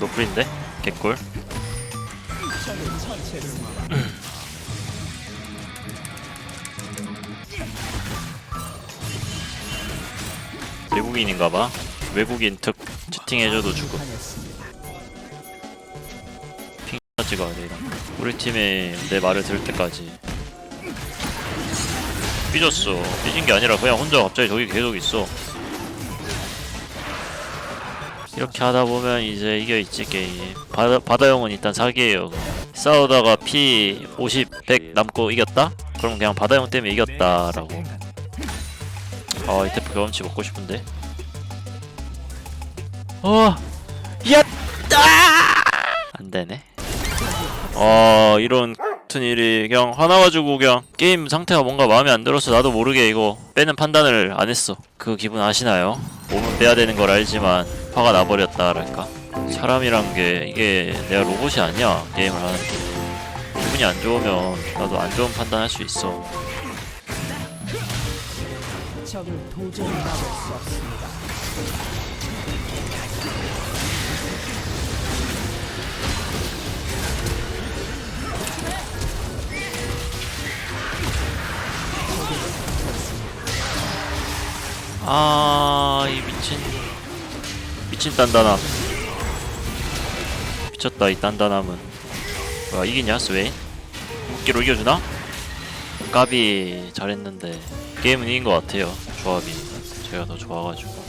노플인데? 개꿀. 외국인인가봐. 외국인 특 채팅해줘도 죽음 핑 찍어야 돼 이런. 우리 팀에 내 말을 들을 때까지. 삐졌어. 삐진 게 아니라 그냥 혼자 갑자기 저기 계속 있어 이렇게 하다 보면 이제 이겨 있지 게임 바다, 바다용은 일단 사기예요. 싸우다가 피 50, 100 남고 이겼다? 그럼 그냥 바다용 때문에 이겼다라고. 아 이태프 경험치 먹고 싶은데. 어 야따 안되네. 어 이런 같은 일이 그냥 화나가지고 그냥 게임 상태가 뭔가 마음에 안 들어서 나도 모르게 이거 빼는 판단을 안 했어. 그 기분 아시나요? 몸은 빼야 되는 걸 알지만 화가 나버렸다랄까? 사람이란 게 이게 내가 로봇이 아니야 게임을 하는데 기분이 안 좋으면 나도 안 좋은 판단할 수 있어. 적을 도저히 막을 수 없습니다. 아, 이 미친 미친 단단함. 미쳤다 이 단단함은. 뭐야 이기냐 스웨인? 웃기로 이겨주나? 까비 잘했는데 게임은 이긴 것 같아요. 조합이 제가 더 좋아가지고.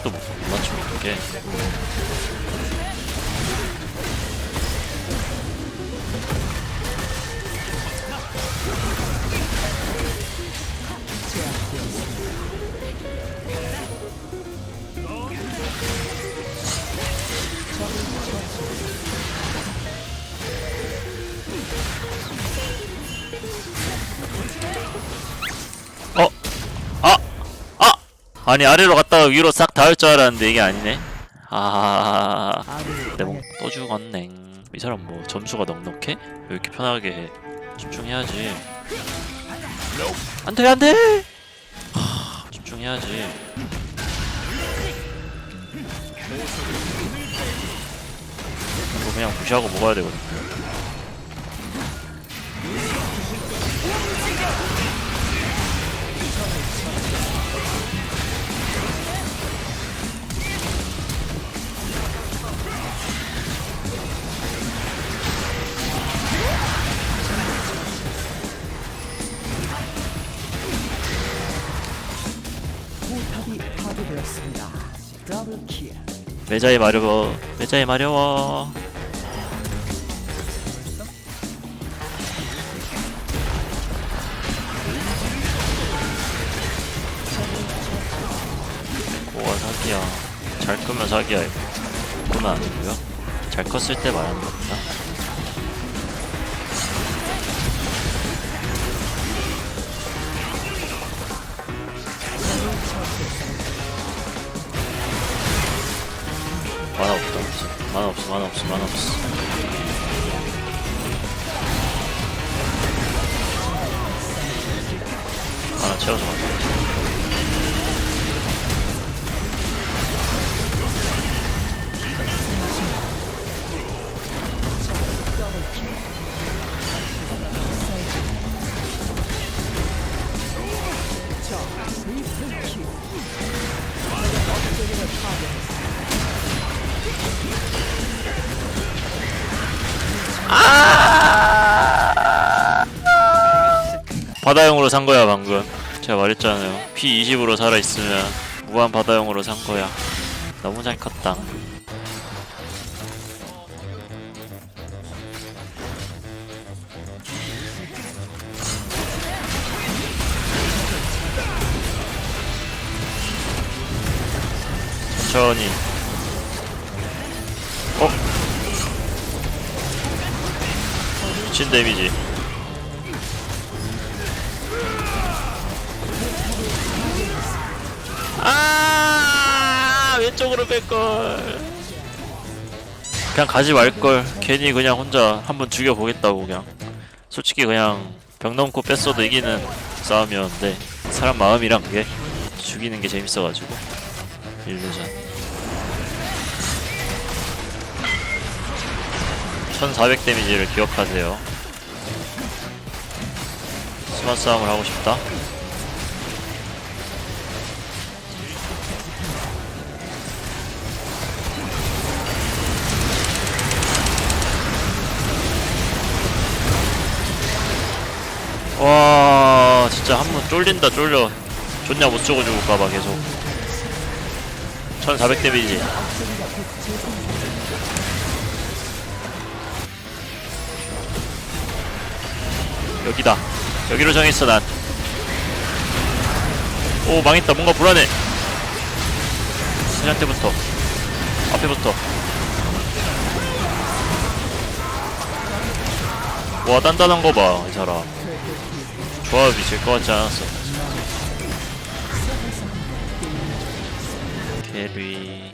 이것도 못 맞추면 어떡 아니 아래로 갔다가 위로 싹 닿을 줄 알았는데 이게 아니네. 아... 아군이 내몸 또 죽었네. 이 사람 뭐 점수가 넉넉해? 왜 이렇게 편하게 해 집중해야지? 안돼 안돼! 하, 집중해야지. 이거 그냥 무시하고 먹어야 되거든 탑이 파괴되었습니다. 더블 킬. 매자에 마려워 매자에 마려워. 뭐가 사기야. 잘 크면 사기야. 그건 아니고요. 잘 컸을 때 말하는 겁니다 만화 없어 만화 없어. 만화 채워서 가자 바다용으로 산 거야 방금. 제가 말했잖아요. P20으로 살아있으면 무한 바다용으로 산 거야. 너무 잘 컸다. 천천히. 어? 미친 데미지 쪽으로 뺄걸. 그냥 가지 말걸. 괜히 그냥 혼자 한번 죽여보겠다고 그냥. 솔직히 그냥 벽 넘고 뺐어도 이기는 싸움이었는데 사람 마음이랑 그게 죽이는 게 재밌어가지고. 일루전. 1400 데미지를 기억하세요. 스마 싸움을 하고 싶다 와 진짜 한 번 쫄린다 쫄려. 좋냐 못 쪼고 죽을까봐 계속. 1400 데미지. 여기다. 여기로 정했어 난오 망했다. 뭔가 불안해. 신한테부터. 앞에부터. 와 단단한 거봐이 사람 조합이 질 것 같지 않았어? 캐리